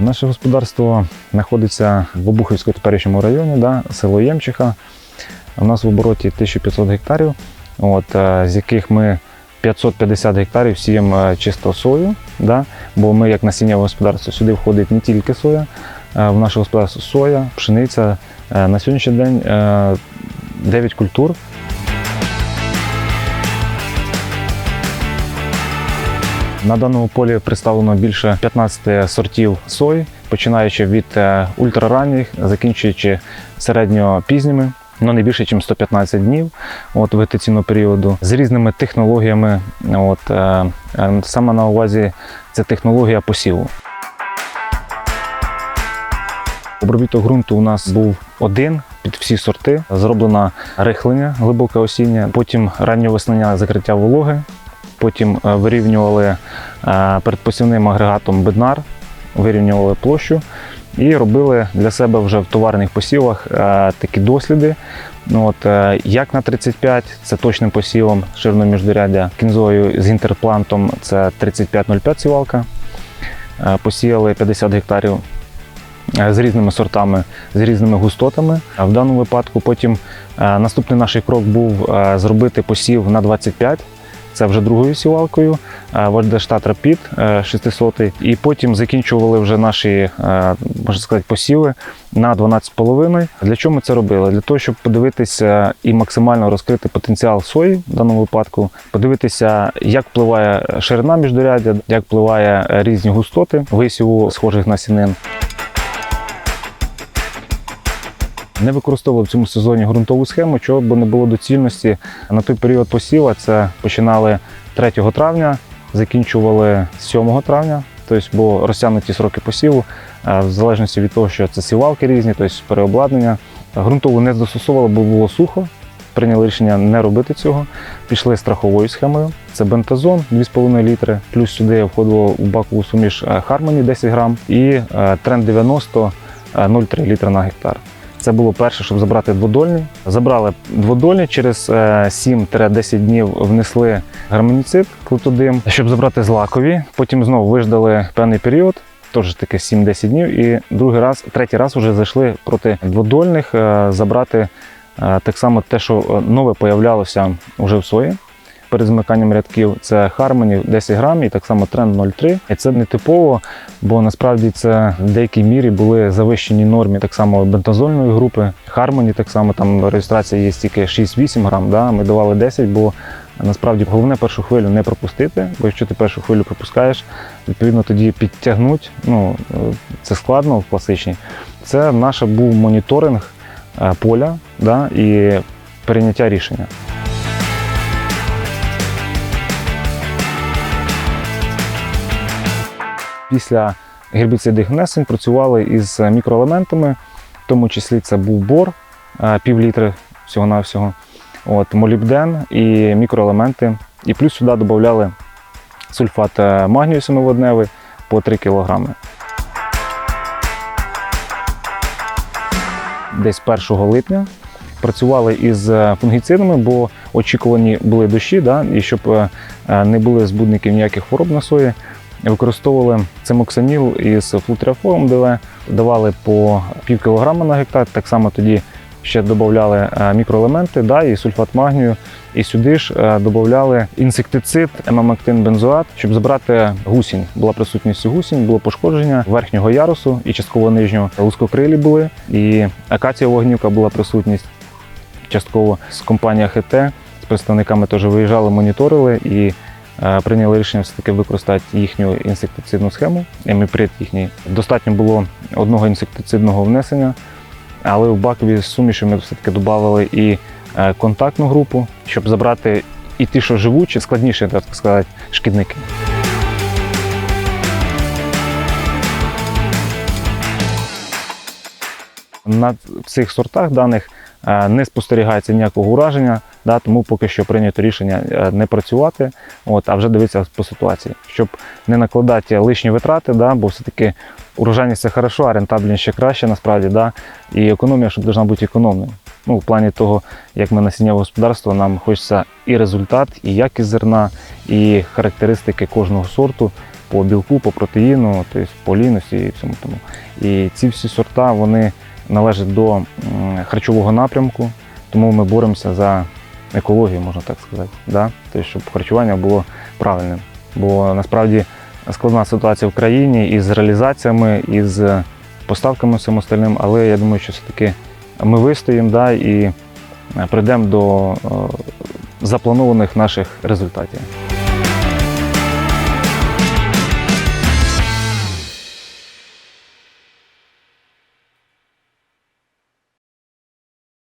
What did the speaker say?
Наше господарство знаходиться в Обухівському теперішньому районі, да, село Ємчиха. У нас в обороті 1500 гектарів, от, е, з яких ми 550 гектарів сіємо е, чисто сою, да, бо ми як насіннєве господарство сюди входить не тільки соя, е, в наше господарство соя, пшениця. На сьогоднішній день е, 9 культур. На даному полі представлено більше 15 сортів сої, починаючи від е, ультраранніх, закінчуючи середньо-пізніми. Ну, не більше, ніж 115 днів от, вегетаційного періоду з різними технологіями. От, е, е, саме на увазі це технологія посіву. Обробіток ґрунту у нас був один під всі сорти. Зроблено рихлення, глибоке осіння, потім ранньовесняне закриття вологи, потім е, вирівнювали е, перед посівним агрегатом беднар, вирівнювали площу і робили для себе вже в товарних посівах е, такі досліди. Ну, от, як на 35 це точним посівом ширно міждорядя кінзою з інтерплантом це 3505 сівалка. Посіяли 50 гектарів з різними сортами, з різними густотами. А В даному випадку потім наступний наш крок був зробити посів на 25. Це вже другою сівалкою, Вальдештат Рапід 600. І потім закінчували вже наші, е, можна сказати, посіви на 12,5. Для чого ми це робили? Для того, щоб подивитися і максимально розкрити потенціал сої в даному випадку, подивитися, як впливає ширина міждорядя, як впливає е, різні густоти висіву схожих насінин. Не використовували в цьому сезоні ґрунтову схему, чого бо не було доцільності. На той період посіва це починали 3 травня, закінчували 7 травня, тобто бо розтягнуті сроки посіву, е, в залежності від того, що це сівалки різні, тобто переобладнання. Грунтову не застосовували, бо було сухо. Прийняли рішення не робити цього. Пішли страховою схемою. Це бентазон 2,5 літри. Плюс сюди входило у бакову суміш Harmony 10 грам і е, тренд 90 е, 0,3 літра на гектар. Це було перше, щоб забрати дводольний. Забрали дводольний, через е, 7-10 днів внесли гармоніцид, клетодим, щоб забрати злакові. Потім знову виждали певний період, теж таки 7-10 днів. І другий раз, третій раз вже зайшли проти дводольних е, забрати е, так само те, що е, нове появлялося вже в сої. Перед змиканням рядків це Harmony 10 грам і так само тренд 0,3. І це не типово, бо насправді це в деякій мірі були завищені нормі так само бентазольної групи. Harmony так само там реєстрація є тільки 6-8 грам. Да? Ми давали 10, бо насправді головне першу хвилю не пропустити, бо якщо ти першу хвилю пропускаєш, відповідно тоді підтягнуть. Ну це складно в класичній. Це наш був моніторинг е, поля да? і прийняття рішення. Після гербіцидних внесень працювали із мікроелементами, в тому числі це був бор, е, пів літри всього-навсього, от, молібден і мікроелементи. І плюс сюди додавали сульфат е, магнію семиводневий по 3 кг. Десь 1 липня працювали із е, фунгіцидами, бо очікувані були дощі, да, і щоб не були збудників ніяких хвороб на сої, використовували цимоксаніл із флутріафором ДВ, давали по пів кілограма на гектар. Так само тоді ще додавали е, мікроелементи да, і сульфат магнію. І сюди ж е, додавали інсектицид, емамектин бензоат, щоб забрати гусінь. Була присутність гусінь, було пошкодження верхнього ярусу і частково нижнього. Лускокрилі були, і акація вогнівка була присутність частково з компанії ХТ. З представниками теж виїжджали, моніторили і прийняли рішення все-таки використати їхню інсектицидну схему, еміприт їхній. Достатньо було одного інсектицидного внесення, але в бакові суміші ми все-таки додали і е, контактну групу, щоб забрати і ті, що живучі, складніші, так сказати, шкідники. На цих сортах даних е, не спостерігається ніякого ураження, да, тому поки що прийнято рішення е, не працювати, от, а вже дивитися по ситуації, щоб не накладати лишні витрати, да, бо все-таки урожайність це хорошо, а рентабельність ще краще насправді. Да, і економія, щоб повинна бути економною. Ну, в плані того, як ми насіннєве господарство, нам хочеться і результат, і якість зерна, і характеристики кожного сорту, по білку, по протеїну, тобто по лінності і всьому тому. І ці всі сорта вони належать до харчового напрямку, тому ми боремося за екологію, можна так сказати. Да? Тобто, щоб харчування було правильним. Бо насправді складна ситуація в країні із реалізаціями, із поставками всім остальним, але я думаю, що все-таки ми вистоїмо да, і е, прийдемо до е, запланованих наших результатів.